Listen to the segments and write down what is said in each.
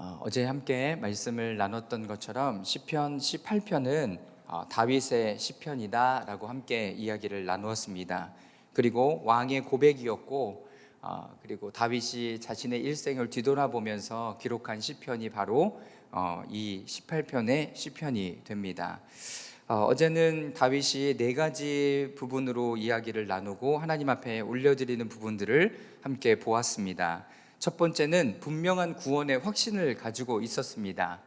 어, 어제 함께 말씀을 나눴던 것처럼 시편 18편은 어, 다윗의 시편이다라고 함께 이야기를 나누었습니다. 그리고 왕의 고백이었고 어, 그리고 다윗이 자신의 일생을 뒤돌아보면서 기록한 시편이 바로 어, 이 18편의 시편이 됩니다. 어, 어제는 다윗이 네 가지 부분으로 이야기를 나누고 하나님 앞에 올려드리는 부분들을 함께 보았습니다. 첫 번째는 분명한 구원의 확신을 가지고 있었습니다.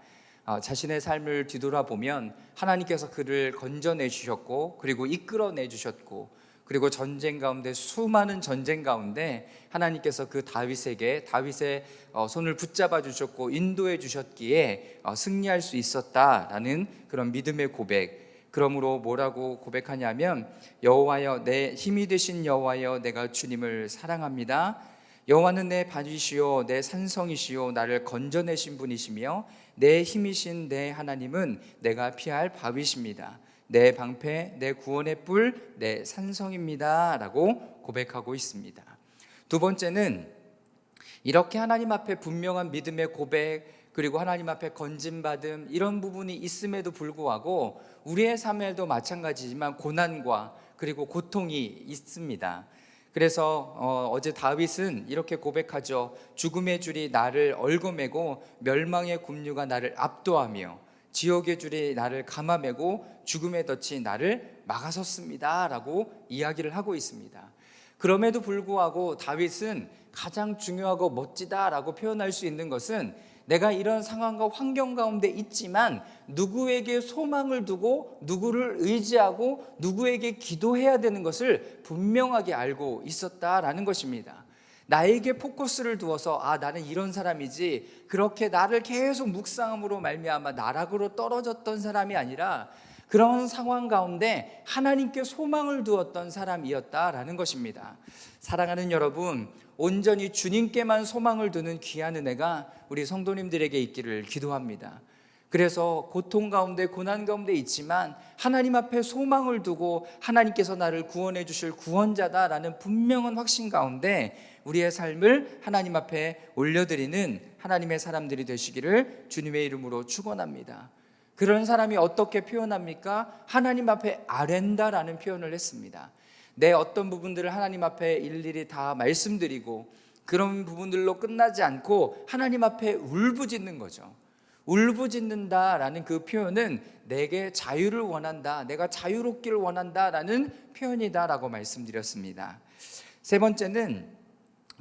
어, 자신의 삶을 뒤돌아보면 하나님께서 그를 건져내 주셨고 그리고 이끌어내 주셨고 그리고 전쟁 가운데 수많은 전쟁 가운데 하나님께서 그 다윗에게 다윗의 어, 손을 붙잡아 주셨고 인도해 주셨기에 어, 승리할 수 있었다라는 그런 믿음의 고백. 그러므로 뭐라고 고백하냐면 여호와여 내 힘이 되신 여호와여 내가 주님을 사랑합니다. 여호와는 내 반이시요 내 산성이시요 나를 건져내신 분이시며 내 힘이신 내 하나님은 내가 피할 바위십니다. 내 방패, 내 구원의 뿔, 내 산성입니다라고 고백하고 있습니다. 두 번째는 이렇게 하나님 앞에 분명한 믿음의 고백 그리고 하나님 앞에 건진받음 이런 부분이 있음에도 불구하고 우리의 삶에도 마찬가지지만 고난과 그리고 고통이 있습니다. 그래서 어, 제 다윗은 이렇게 고백하죠. 죽음의 줄이 나를 얽어매고 멸망의 굽류가 나를 압도하며 지옥의 줄이 나를 감아매고 죽음의 덫이 나를 막아섰습니다라고 이야기를 하고 있습니다. 그럼에도 불구하고 다윗은 가장 중요하고 멋지다라고 표현할 수 있는 것은 내가 이런 상황과 환경 가운데 있지만 누구에게 소망을 두고 누구를 의지하고 누구에게 기도해야 되는 것을 분명하게 알고 있었다라는 것입니다. 나에게 포커스를 두어서 아 나는 이런 사람이지 그렇게 나를 계속 묵상함으로 말미암아 나락으로 떨어졌던 사람이 아니라 그런 상황 가운데 하나님께 소망을 두었던 사람이었다라는 것입니다. 사랑하는 여러분, 온전히 주님께만 소망을 두는 귀한 은혜가 우리 성도님들에게 있기를 기도합니다. 그래서 고통 가운데 고난 가운데 있지만 하나님 앞에 소망을 두고 하나님께서 나를 구원해 주실 구원자다라는 분명한 확신 가운데 우리의 삶을 하나님 앞에 올려드리는 하나님의 사람들이 되시기를 주님의 이름으로 축원합니다. 그런 사람이 어떻게 표현합니까? 하나님 앞에 아랜다라는 표현을 했습니다. 내 어떤 부분들을 하나님 앞에 일일이 다 말씀드리고 그런 부분들로 끝나지 않고 하나님 앞에 울부짖는 거죠. 울부짖는다라는 그 표현은 내게 자유를 원한다, 내가 자유롭기를 원한다라는 표현이다라고 말씀드렸습니다. 세 번째는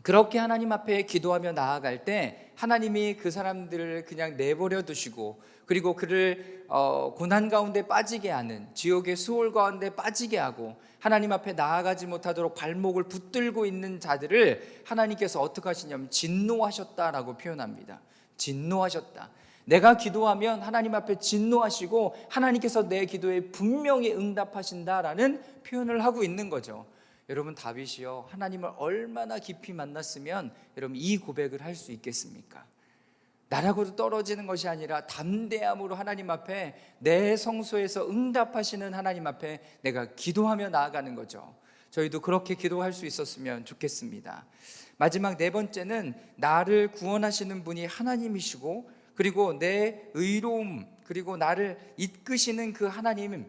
그렇게 하나님 앞에 기도하며 나아갈 때 하나님이 그 사람들을 그냥 내버려 두시고 그리고 그를 어, 고난 가운데 빠지게 하는 지옥의 수월 가운데 빠지게 하고 하나님 앞에 나아가지 못하도록 발목을 붙들고 있는 자들을 하나님께서 어떻게 하시냐면 진노하셨다라고 표현합니다. 진노하셨다. 내가 기도하면 하나님 앞에 진노하시고 하나님께서 내 기도에 분명히 응답하신다라는 표현을 하고 있는 거죠. 여러분 다윗이요 하나님을 얼마나 깊이 만났으면 여러분 이 고백을 할 수 있겠습니까? 나라고도 떨어지는 것이 아니라 담대함으로 하나님 앞에 내 성소에서 응답하시는 하나님 앞에 내가 기도하며 나아가는 거죠. 저희도 그렇게 기도할 수 있었으면 좋겠습니다. 마지막 네 번째는 나를 구원하시는 분이 하나님이시고 그리고 내 의로움 그리고 나를 이끄시는 그 하나님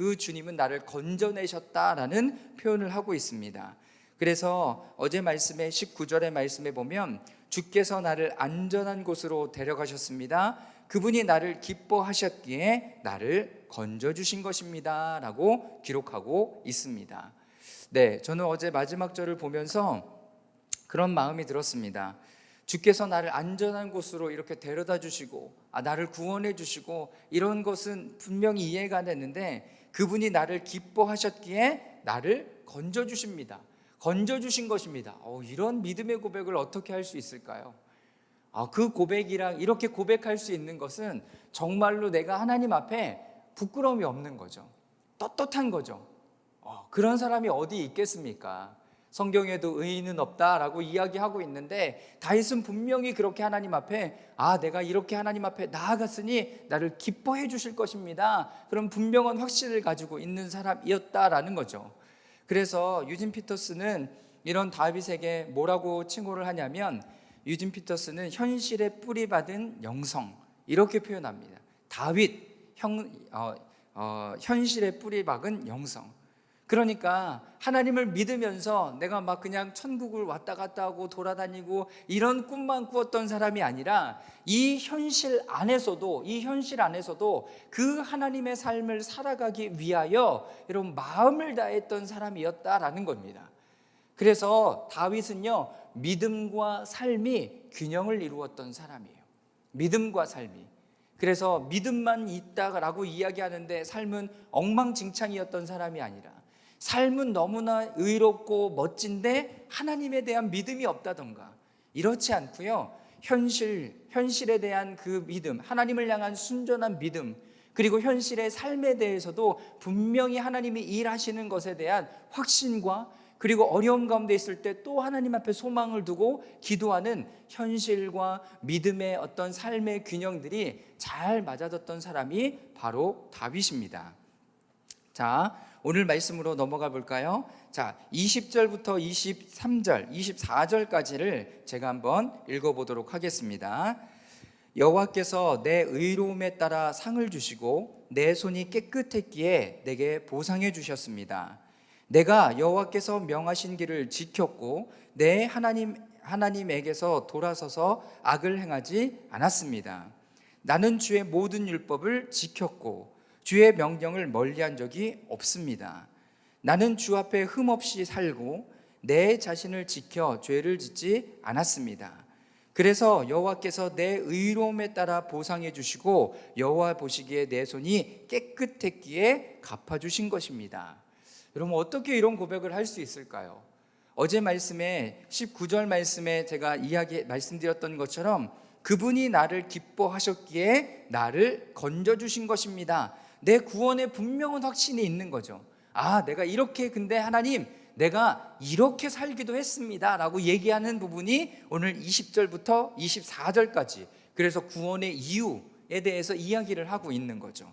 그 주님은 나를 건져내셨다라는 표현을 하고 있습니다. 그래서 어제 말씀에 19절의 말씀에 보면 주께서 나를 안전한 곳으로 데려가셨습니다. 그분이 나를 기뻐하셨기에 나를 건져 주신 것입니다 라고 기록하고 있습니다. 네, 저는 어제 마지막 절을 보면서 그런 마음이 들었습니다. 주께서 나를 안전한 곳으로 이렇게 데려다 주시고 아, 나를 구원해 주시고 이런 것은 분명히 이해가 됐는데 그분이 나를 기뻐하셨기에 나를 건져 주십니다. 건져 주신 것입니다. 어, 이런 믿음의 고백을 어떻게 할 수 있을까요? 아, 그 고백이랑 이렇게 고백할 수 있는 것은 정말로 내가 하나님 앞에 부끄러움이 없는 거죠. 떳떳한 거죠. 어, 그런 사람이 어디 있겠습니까? 성경에도 의인은 없다라고 이야기하고 있는데 다윗은 분명히 그렇게 하나님 앞에 아 내가 이렇게 하나님 앞에 나아갔으니 나를 기뻐해 주실 것입니다. 그런 분명한 확신을 가지고 있는 사람이었다라는 거죠. 그래서 유진 피터스는 이런 다윗에게 뭐라고 칭호를 하냐면 유진 피터스는 현실에 뿌리받은 영성 이렇게 표현합니다. 다윗 형, 어, 어, 현실에 뿌리박은 영성. 그러니까 하나님을 믿으면서 내가 막 그냥 천국을 왔다 갔다 하고 돌아다니고 이런 꿈만 꾸었던 사람이 아니라 이 현실 안에서도 이 현실 안에서도 그 하나님의 삶을 살아가기 위하여 여러분 마음을 다했던 사람이었다라는 겁니다. 그래서 다윗은요 믿음과 삶이 균형을 이루었던 사람이에요. 믿음과 삶이. 그래서 믿음만 있다라고 이야기하는데 삶은 엉망진창이었던 사람이 아니라 삶은 너무나 의롭고 멋진데 하나님에 대한 믿음이 없다던가 이렇지 않고요. 현실 현실에 대한 그 믿음, 하나님을 향한 순전한 믿음, 그리고 현실의 삶에 대해서도 분명히 하나님이 일하시는 것에 대한 확신과 그리고 어려움 가운데 있을 때 또 하나님 앞에 소망을 두고 기도하는 현실과 믿음의 어떤 삶의 균형들이 잘 맞아졌던 사람이 바로 다윗입니다. 자, 오늘 말씀으로 넘어가 볼까요? 자, 20절부터 23절, 24절까지를 제가 한번 읽어 보도록 하겠습니다. 여호와께서 내 의로움에 따라 상을 주시고 내 손이 깨끗했기에 내게 보상해 주셨습니다. 내가 여호와께서 명하신 길을 지켰고 내 하나님 하나님에게서 돌아서서 악을 행하지 않았습니다. 나는 주의 모든 율법을 지켰고 주의 명령을 멀리한 적이 없습니다. 나는 주 앞에 흠없이 살고 내 자신을 지켜 죄를 짓지 않았습니다. 그래서 여호와께서 내 의로움에 따라 보상해 주시고 여호와 보시기에 내 손이 깨끗했기에 갚아 주신 것입니다. 여러분 어떻게 이런 고백을 할 수 있을까요? 어제 말씀에 19절 말씀에 제가 이야기 말씀드렸던 것처럼 그분이 나를 기뻐하셨기에 나를 건져 주신 것입니다. 내 구원에 분명한 확신이 있는 거죠. 아, 내가 이렇게 근데 하나님 내가 이렇게 살기도 했습니다 라고 얘기하는 부분이 오늘 20절부터 24절까지 그래서 구원의 이유에 대해서 이야기를 하고 있는 거죠.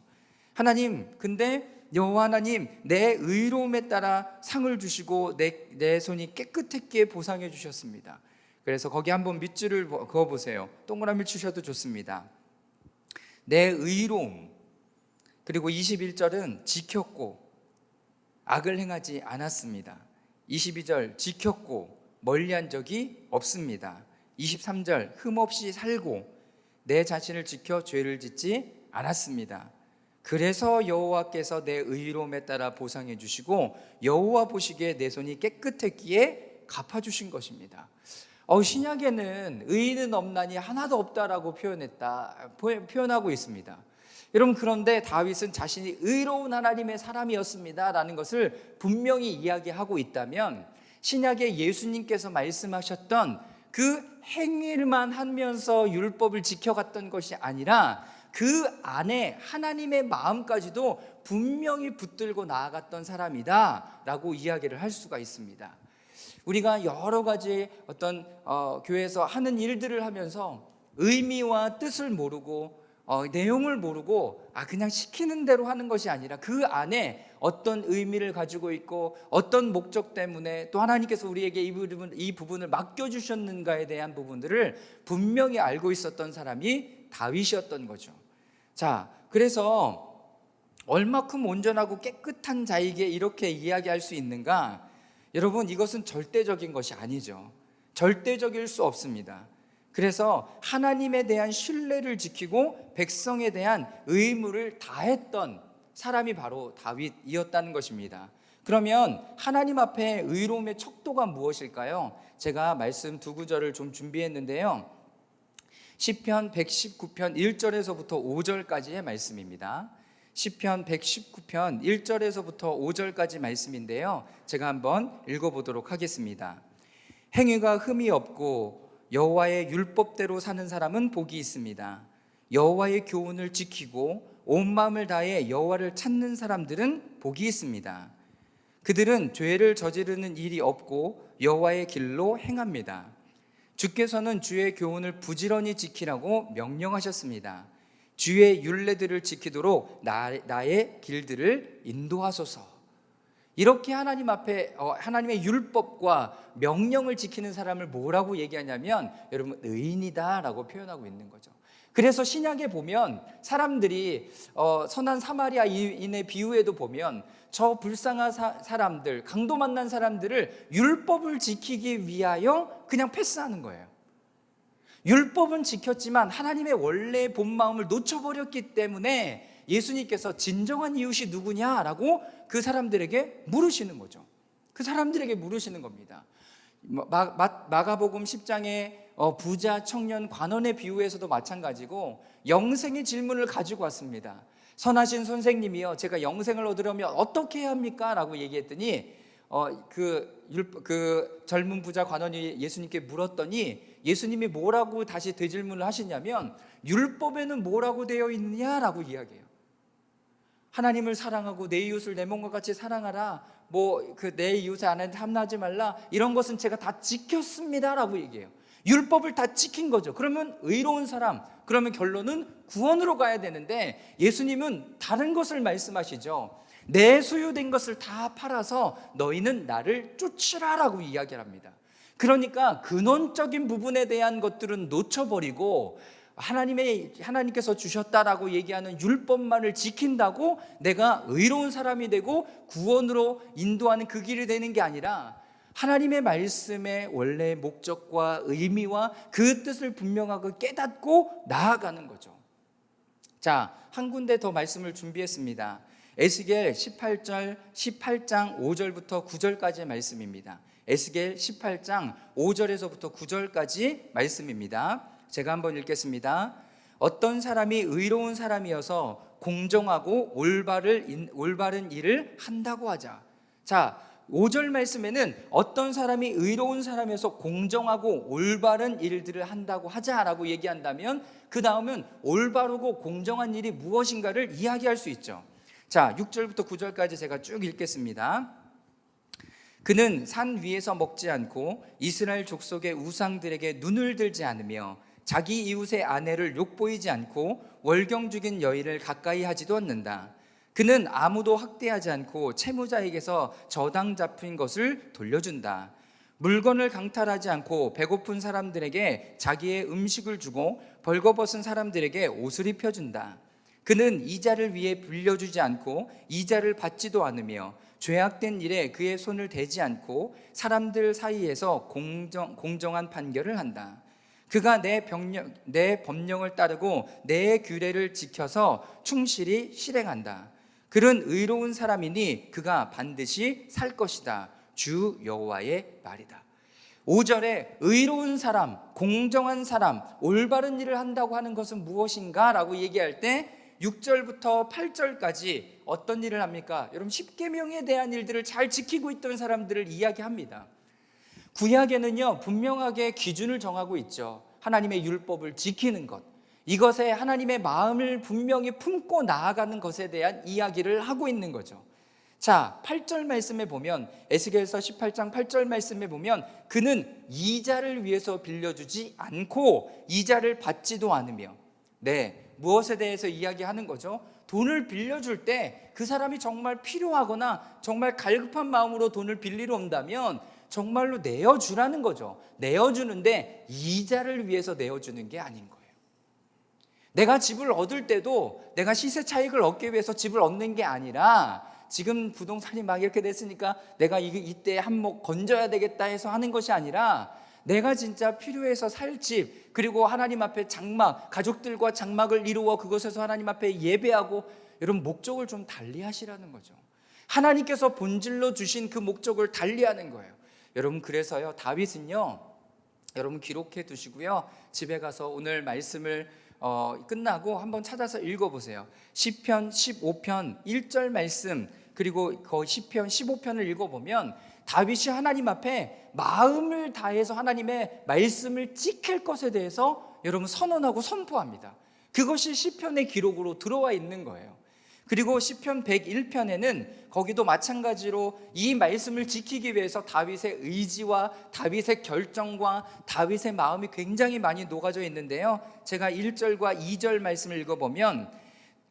하나님, 근데 여호와 하나님 내 의로움에 따라 상을 주시고 내, 내 손이 깨끗했기에 보상해 주셨습니다. 그래서 거기 한번 밑줄을 그어 보세요. 동그라미 주셔도 좋습니다. 내 의로움 그리고 21절은 지켰고 악을 행하지 않았습니다. 22절 지켰고 멀리한 적이 없습니다. 23절 흠없이 살고 내 자신을 지켜 죄를 짓지 않았습니다. 그래서 여호와께서 내 의로움에 따라 보상해 주시고 여호와 보시기에 내 손이 깨끗했기에 갚아 주신 것입니다. 어, 신약에는 의인은 없나니 하나도 없다라고 표현했다 표현하고 있습니다. 여러분 그런데 다윗은 자신이 의로운 하나님의 사람이었습니다라는 것을 분명히 이야기하고 있다면 신약에 예수님께서 말씀하셨던 그 행위만 하면서 율법을 지켜갔던 것이 아니라 그 안에 하나님의 마음까지도 분명히 붙들고 나아갔던 사람이다라고 이야기를 할 수가 있습니다. 우리가 여러 가지 어떤 어, 교회에서 하는 일들을 하면서 의미와 뜻을 모르고 어, 내용을 모르고 아 그냥 시키는 대로 하는 것이 아니라 그 안에 어떤 의미를 가지고 있고 어떤 목적 때문에 또 하나님께서 우리에게 이 부분 이 부분을 맡겨 주셨는가에 대한 부분들을 분명히 알고 있었던 사람이 다윗이었던 거죠. 자, 그래서 얼마큼 온전하고 깨끗한 자에게 이렇게 이야기할 수 있는가? 여러분 이것은 절대적인 것이 아니죠. 절대적일 수 없습니다. 그래서 하나님에 대한 신뢰를 지키고 백성에 대한 의무를 다했던 사람이 바로 다윗이었다는 것입니다. 그러면 하나님 앞에 의로움의 척도가 무엇일까요? 제가 말씀 두 구절을 좀 준비했는데요. 시편 119편 1절에서부터 5절까지의 말씀입니다. 시편 119편 1절에서부터 5절까지 말씀인데요. 제가 한번 읽어 보도록 하겠습니다. 행위가 흠이 없고 여호와의 율법대로 사는 사람은 복이 있습니다. 여호와의 교훈을 지키고 온 마음을 다해 여호와를 찾는 사람들은 복이 있습니다. 그들은 죄를 저지르는 일이 없고 여호와의 길로 행합니다. 주께서는 주의 교훈을 부지런히 지키라고 명령하셨습니다. 주의 율례들을 지키도록 나, 나의 길들을 인도하소서. 이렇게 하나님 앞에 어, 하나님의 율법과 명령을 지키는 사람을 뭐라고 얘기하냐면 여러분 의인이다라고 표현하고 있는 거죠. 그래서 신약에 보면 사람들이 어, 선한 사마리아인의 비유에도 보면 저 불쌍한 사, 사람들, 강도 만난 사람들을 율법을 지키기 위하여 그냥 패스하는 거예요. 율법은 지켰지만 하나님의 원래 본 마음을 놓쳐버렸기 때문에 예수님께서 진정한 이웃이 누구냐라고 그 사람들에게 물으시는 거죠. 그 사람들에게 물으시는 겁니다. 마, 가복음 10장의 어, 부자 청년 관원의 비유에서도 마찬가지고 영생의 질문을 가지고 왔습니다. 선하신 선생님이요, 제가 영생을 얻으려면 어떻게 해야 합니까? 라고 얘기했더니 어, 그, 율- 그 젊은 부자 관원이 예수님께 물었더니 예수님이 뭐라고 다시 되질문을 하시냐면 율법에는 뭐라고 되어 있느냐라고 이야기해요. 하나님을 사랑하고 내 이웃을 내 몸과 같이 사랑하라. 뭐 그 내 이웃의 아내한테 함나지 말라. 이런 것은 제가 다 지켰습니다라고 얘기해요. 율법을 다 지킨 거죠. 그러면 의로운 사람, 그러면 결론은 구원으로 가야 되는데 예수님은 다른 것을 말씀하시죠. 내 소유된 것을 다 팔아서 너희는 나를 쫓으라라고 이야기를 합니다. 그러니까 근원적인 부분에 대한 것들은 놓쳐버리고 하나님의 하나님께서 주셨다라고 얘기하는 율법만을 지킨다고 내가 의로운 사람이 되고 구원으로 인도하는 그 길이 되는 게 아니라 하나님의 말씀의 원래 목적과 의미와 그 뜻을 분명하게 깨닫고 나아가는 거죠. 자, 한 군데 더 말씀을 준비했습니다. 에스겔 18절 18장 5절부터 9절까지의 말씀입니다. 에스겔 18장 5절에서부터 9절까지 말씀입니다. 제가 한번 읽겠습니다. 어떤 사람이 의로운 사람이어서 공정하고 올바를 올바른 일을 한다고 하자. 자, 5절 말씀에는 어떤 사람이 의로운 사람이어서 공정하고 올바른 일들을 한다고 하자라고 얘기한다면 그 다음은 올바르고 공정한 일이 무엇인가를 이야기할 수 있죠. 자, 6절부터 9절까지 제가 쭉 읽겠습니다. 그는 산 위에서 먹지 않고 이스라엘 족속의 우상들에게 눈을 들지 않으며 자기 이웃의 아내를 욕보이지 않고 월경 죽인 여인을 가까이 하지도 않는다. 그는 아무도 학대하지 않고 채무자에게서 저당 잡힌 것을 돌려준다. 물건을 강탈하지 않고 배고픈 사람들에게 자기의 음식을 주고 벌거벗은 사람들에게 옷을 입혀준다. 그는 이자를 위해 빌려주지 않고 이자를 받지도 않으며 죄악된 일에 그의 손을 대지 않고 사람들 사이에서 공정, 공정한 판결을 한다. 그가 내, 병령, 내 법령을 따르고 내 규례를 지켜서 충실히 실행한다. 그는 의로운 사람이니 그가 반드시 살 것이다. 주 여호와의 말이다. 5절에 의로운 사람, 공정한 사람, 올바른 일을 한다고 하는 것은 무엇인가 라고 얘기할 때 6절부터 8절까지 어떤 일을 합니까? 여러분 십계명에 대한 일들을 잘 지키고 있던 사람들을 이야기합니다. 구약에는요 분명하게 기준을 정하고 있죠. 하나님의 율법을 지키는 것. 이것에 하나님의 마음을 분명히 품고 나아가는 것에 대한 이야기를 하고 있는 거죠. 자, 8절 말씀에 보면 에스겔서 18장 8절 말씀에 보면 그는 이자를 위해서 빌려주지 않고 이자를 받지도 않으며 네, 무엇에 대해서 이야기하는 거죠? 돈을 빌려줄 때 그 사람이 정말 필요하거나 정말 갈급한 마음으로 돈을 빌리러 온다면 정말로 내어주라는 거죠. 내어주는데 이자를 위해서 내어주는 게 아닌 거예요. 내가 집을 얻을 때도 내가 시세 차익을 얻기 위해서 집을 얻는 게 아니라 지금 부동산이 막 이렇게 됐으니까 내가 이때 한몫 건져야 되겠다 해서 하는 것이 아니라 내가 진짜 필요해서 살 집, 그리고 하나님 앞에 장막, 가족들과 장막을 이루어 그곳에서 하나님 앞에 예배하고 여러분 목적을 좀 달리 하시라는 거죠. 하나님께서 본질로 주신 그 목적을 달리 하는 거예요. 여러분 그래서요. 다윗은요. 여러분 기록해 두시고요. 집에 가서 오늘 말씀을 어, 끝나고 한번 찾아서 읽어 보세요. 시편 15편 1절 말씀 그리고 거의 시편 15편을 읽어 보면 다윗이 하나님 앞에 마음을 다해서 하나님의 말씀을 지킬 것에 대해서 여러분 선언하고 선포합니다. 그것이 시편의 기록으로 들어와 있는 거예요. 그리고 시편 101편에는 거기도 마찬가지로 이 말씀을 지키기 위해서 다윗의 의지와 다윗의 결정과 다윗의 마음이 굉장히 많이 녹아져 있는데요. 제가 1절과 2절 말씀을 읽어 보면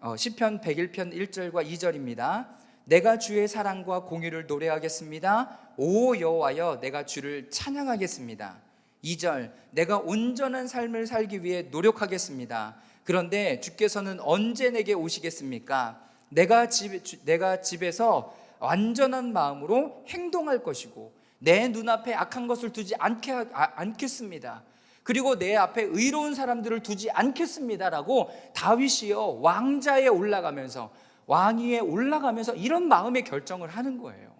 어, 시편 101편 1절과 2절입니다. 내가 주의 사랑과 공유를 노래하겠습니다. 오 여호와여 내가 주를 찬양하겠습니다. 2절 내가 온전한 삶을 살기 위해 노력하겠습니다. 그런데 주께서는 언제 내게 오시겠습니까? 내가 집 주- 내가 집에서 완전한 마음으로 행동할 것이고 내 눈앞에 악한 것을 두지 않게 하- 아- 않겠습니다. 그리고 내 앞에 의로운 사람들을 두지 않겠습니다라고 다윗이요 왕자에 올라가면서 왕위에 올라가면서 이런 마음의 결정을 하는 거예요.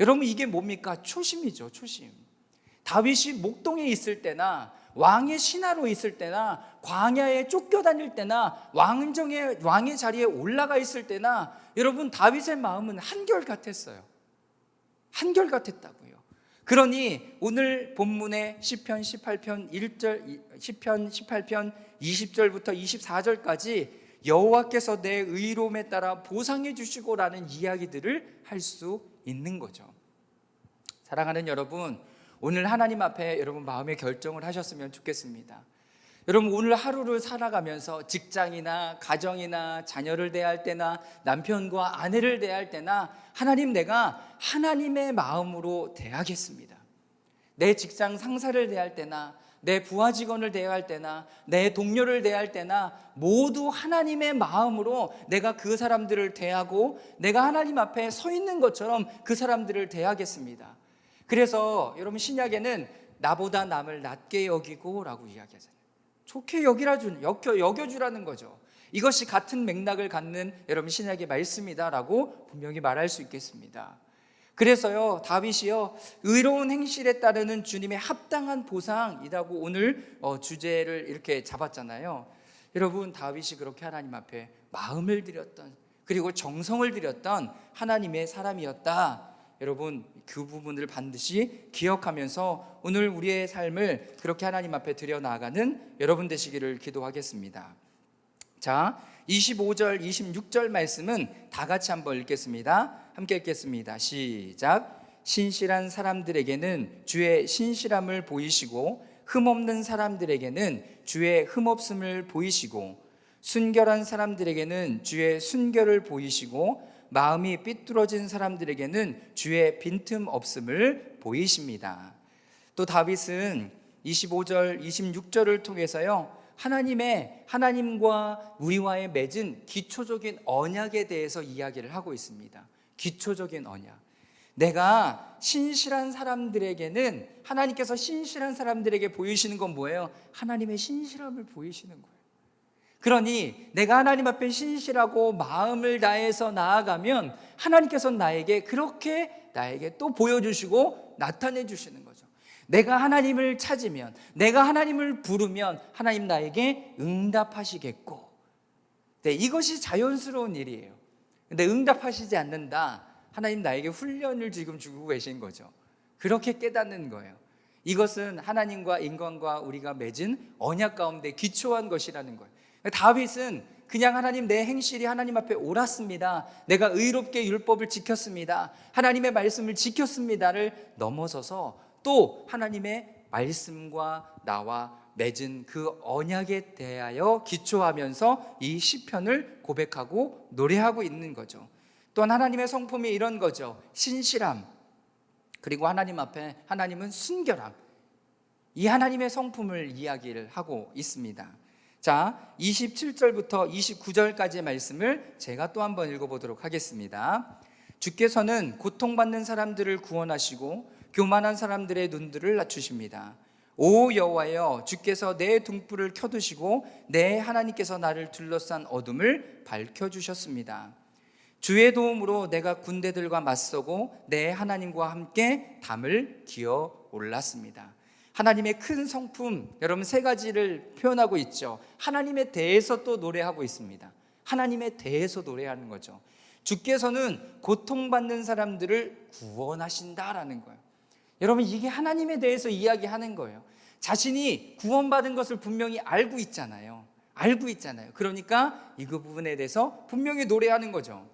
여러분 이게 뭡니까? 초심이죠, 초심. 다윗이 목동에 있을 때나 왕의 신하로 있을 때나 광야에 쫓겨 다닐 때나 왕정의 왕의 자리에 올라가 있을 때나 여러분 다윗의 마음은 한결 같았어요. 한결 같았다고요. 그러니 오늘 본문의 시편 18편 1절 시편 18편 20절부터 24절까지 여호와께서 내 의로움에 따라 보상해 주시고라는 이야기들을 할 수 있는 거죠. 사랑하는 여러분, 오늘 하나님 앞에 여러분 마음의 결정을 하셨으면 좋겠습니다. 여러분 오늘 하루를 살아가면서 직장이나 가정이나 자녀를 대할 때나 남편과 아내를 대할 때나 하나님 내가 하나님의 마음으로 대하겠습니다. 내 직장 상사를 대할 때나 내 부하 직원을 대할 때나 내 동료를 대할 때나 모두 하나님의 마음으로 내가 그 사람들을 대하고 내가 하나님 앞에 서 있는 것처럼 그 사람들을 대하겠습니다. 그래서 여러분 신약에는 나보다 남을 낮게 여기고라고 이야기하잖아요. 좋게 여기라 주 여겨 여겨주라는 거죠. 이것이 같은 맥락을 갖는 여러분 신약의 말씀이다라고 분명히 말할 수 있겠습니다. 그래서요 다윗이요 의로운 행실에 따르는 주님의 합당한 보상이라고 오늘 어, 주제를 이렇게 잡았잖아요. 여러분 다윗이 그렇게 하나님 앞에 마음을 들였던 그리고 정성을 들였던 하나님의 사람이었다. 여러분 그 부분을 반드시 기억하면서 오늘 우리의 삶을 그렇게 하나님 앞에 드려 나가는 여러분 되시기를 기도하겠습니다. 자, 25절, 26절 말씀은 다 같이 한번 읽겠습니다. 함께 읽겠습니다. 시작. 신실한 사람들에게는 주의 신실함을 보이시고 흠없는 사람들에게는 주의 흠없음을 보이시고 순결한 사람들에게는 주의 순결을 보이시고 마음이 삐뚤어진 사람들에게는 주의 빈틈 없음을 보이십니다. 또 다윗은 25절, 26절을 통해서요. 하나님의 하나님과 우리와의 맺은 기초적인 언약에 대해서 이야기를 하고 있습니다. 기초적인 언약. 내가 신실한 사람들에게는 하나님께서 신실한 사람들에게 보이시는 건 뭐예요? 하나님의 신실함을 보이시는 거예요. 그러니 내가 하나님 앞에 신실하고 마음을 다해서 나아가면 하나님께서 나에게 그렇게 나에게 또 보여주시고 나타내 주시는 거죠. 내가 하나님을 찾으면, 내가 하나님을 부르면 하나님 나에게 응답하시겠고, 네, 이것이 자연스러운 일이에요. 근데 응답하시지 않는다. 하나님 나에게 훈련을 지금 주고 계신 거죠. 그렇게 깨닫는 거예요. 이것은 하나님과 인간과 우리가 맺은 언약 가운데 기초한 것이라는 거예요. 다윗은 그냥 하나님 내 행실이 하나님 앞에 옳았습니다. 내가 의롭게 율법을 지켰습니다. 하나님의 말씀을 지켰습니다를 넘어서서 또 하나님의 말씀과 나와 맺은 그 언약에 대하여 기초하면서 이 시편을 고백하고 노래하고 있는 거죠. 또한 하나님의 성품이 이런 거죠. 신실함. 그리고 하나님 앞에 하나님은 순결함. 이 하나님의 성품을 이야기를 하고 있습니다. 자, 27절부터 29절까지의 말씀을 제가 또 한번 읽어보도록 하겠습니다. 주께서는 고통받는 사람들을 구원하시고 교만한 사람들의 눈들을 낮추십니다. 오 여호와여 주께서 내 등불을 켜두시고 내 하나님께서 나를 둘러싼 어둠을 밝혀 주셨습니다. 주의 도움으로 내가 군대들과 맞서고 내 하나님과 함께 담을 기어 올랐습니다. 하나님의 큰 성품 여러분 세 가지를 표현하고 있죠. 하나님에 대해서 또 노래하고 있습니다. 하나님에 대해서 노래하는 거죠. 주께서는 고통받는 사람들을 구원하신다라는 거예요. 여러분 이게 하나님에 대해서 이야기하는 거예요. 자신이 구원받은 것을 분명히 알고 있잖아요. 알고 있잖아요. 그러니까 이그 부분에 대해서 분명히 노래하는 거죠.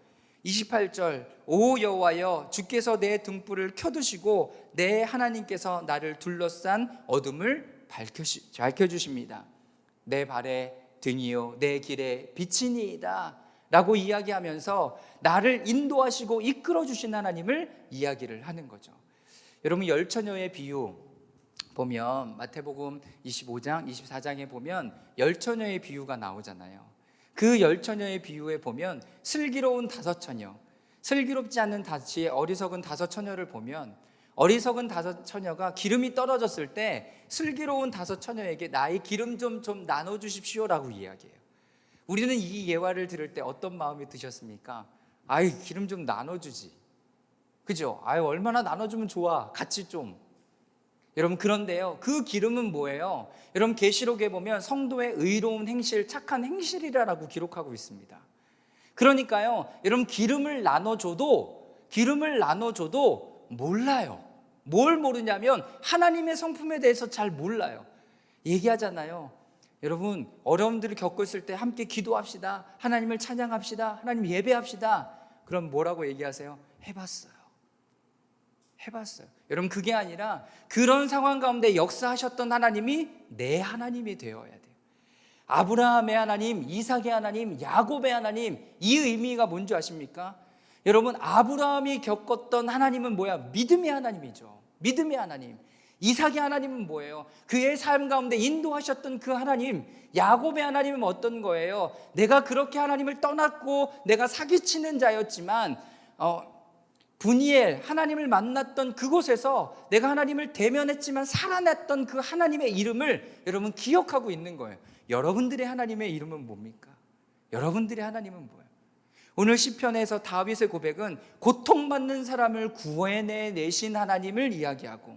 28절 오 여호와여 주께서 내 등불을 켜두시고 내 하나님께서 나를 둘러싼 어둠을 밝혀시, 밝혀주십니다. 내 발에 등이요 내 길에 빛이니이다 라고 이야기하면서 나를 인도하시고 이끌어 주신 하나님을 이야기를 하는 거죠. 여러분 열처녀의 비유 보면 마태복음 25장, 24장에 보면 열처녀의 비유가 나오잖아요. 그 열 처녀의 비유에 보면 슬기로운 다섯 처녀, 슬기롭지 않은 다치의 어리석은 다섯 처녀를 보면 어리석은 다섯 처녀가 기름이 떨어졌을 때 슬기로운 다섯 처녀에게 나의 기름 좀 좀 나눠 주십시오라고 이야기해요. 우리는 이 예화를 들을 때 어떤 마음이 드셨습니까? 아이 기름 좀 나눠 주지. 그죠? 아유 얼마나 나눠 주면 좋아. 같이 좀. 여러분 그런데요. 그 기름은 뭐예요? 여러분 계시록에 보면 성도의 의로운 행실, 착한 행실이라고 기록하고 있습니다. 그러니까요. 여러분 기름을 나눠 줘도 기름을 나눠 줘도 몰라요. 뭘 모르냐면 하나님의 성품에 대해서 잘 몰라요. 얘기하잖아요. 여러분 어려움들을 겪었을 때 함께 기도합시다. 하나님을 찬양합시다. 하나님 예배합시다. 그럼 뭐라고 얘기하세요? 해봤어요. 해봤어요. 여러분 그게 아니라 그런 상황 가운데 역사하셨던 하나님이 내 하나님이 되어야 돼요. 아브라함의 하나님, 이삭의 하나님, 야곱의 하나님 이 의미가 뭔지 아십니까? 여러분 아브라함이 겪었던 하나님은 뭐야? 믿음의 하나님이죠. 믿음의 하나님. 이삭의 하나님은 뭐예요? 그의 삶 가운데 인도하셨던 그 하나님, 야곱의 하나님은 어떤 거예요? 내가 그렇게 하나님을 떠났고 내가 사기치는 자였지만 어, 분이엘 하나님을 만났던 그곳에서 내가 하나님을 대면했지만 살아났던 그 하나님의 이름을 여러분 기억하고 있는 거예요. 여러분들의 하나님의 이름은 뭡니까? 여러분들의 하나님은 뭐예요? 오늘 시편에서 다윗의 고백은 고통받는 사람을 구원해 내신 하나님을 이야기하고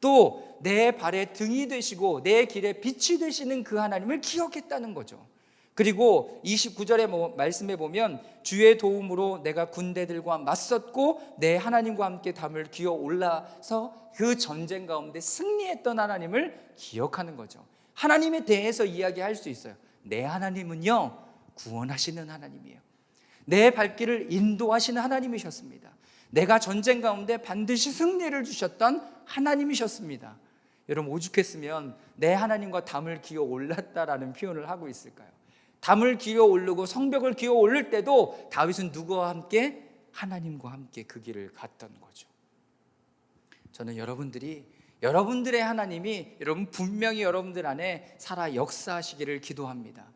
또 내 발의 등이 되시고 내 길에 빛이 되시는 그 하나님을 기억했다는 거죠. 그리고 29절의 말씀에 보면 주의 도움으로 내가 군대들과 맞섰고 내 하나님과 함께 담을 기어 올라서 그 전쟁 가운데 승리했던 하나님을 기억하는 거죠. 하나님에 대해서 이야기할 수 있어요. 내 하나님은요, 구원하시는 하나님이에요. 내 발길을 인도하시는 하나님이셨습니다. 내가 전쟁 가운데 반드시 승리를 주셨던 하나님이셨습니다. 여러분 오죽했으면 내 하나님과 담을 기어 올랐다라는 표현을 하고 있을까요? 담을 기어 오르고 성벽을 기어 올릴 때도 다윗은 누구와 함께 하나님과 함께 그 길을 갔던 거죠. 저는 여러분들이 여러분들의 하나님이 여러분 분명히 여러분들 안에 살아 역사하시기를 기도합니다.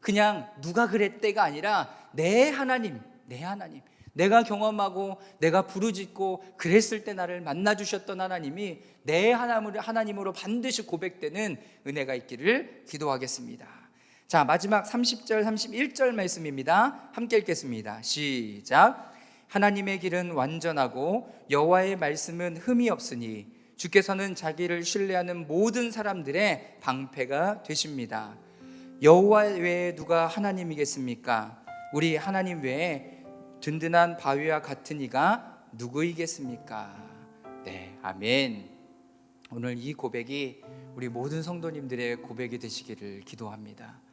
그냥 누가 그랬대가 아니라 내 하나님, 내 하나님. 내가 경험하고 내가 부르짖고 그랬을 때 나를 만나 주셨던 하나님이 내 하나님으로 반드시 고백되는 은혜가 있기를 기도하겠습니다. 자, 마지막 30절 31절 말씀입니다. 함께 읽겠습니다. 시작. 하나님의 길은 완전하고 여호와의 말씀은 흠이 없으니 주께서는 자기를 신뢰하는 모든 사람들의 방패가 되십니다. 여호와 외에 누가 하나님이겠습니까? 우리 하나님 외에 든든한 바위와 같은 이가 누구이겠습니까? 네, 아멘. 오늘 이 고백이 우리 모든 성도님들의 고백이 되시기를 기도합니다.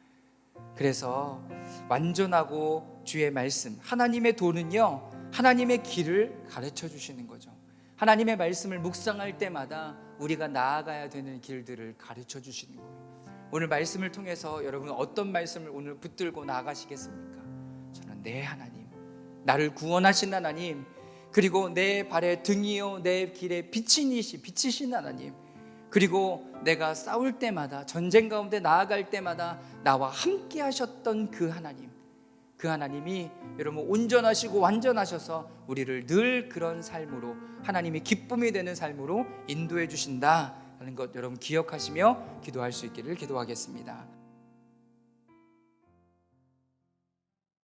그래서 완전하고 주의 말씀, 하나님의 도는요, 하나님의 길을 가르쳐 주시는 거죠. 하나님의 말씀을 묵상할 때마다 우리가 나아가야 되는 길들을 가르쳐 주시는 거예요. 오늘 말씀을 통해서 여러분 어떤 말씀을 오늘 붙들고 나아가시겠습니까? 저는 내 하나님, 나를 구원하신 하나님, 그리고 내 발의 등이요, 내 길에 빛이시 빛이신 하나님, 그리고 내가 싸울 때마다 전쟁 가운데 나아갈 때마다 나와 함께 하셨던 그 하나님 그 하나님이 여러분 온전하시고 완전하셔서 우리를 늘 그런 삶으로 하나님이 기쁨이 되는 삶으로 인도해 주신다라는 것 여러분 기억하시며 기도할 수 있기를 기도하겠습니다.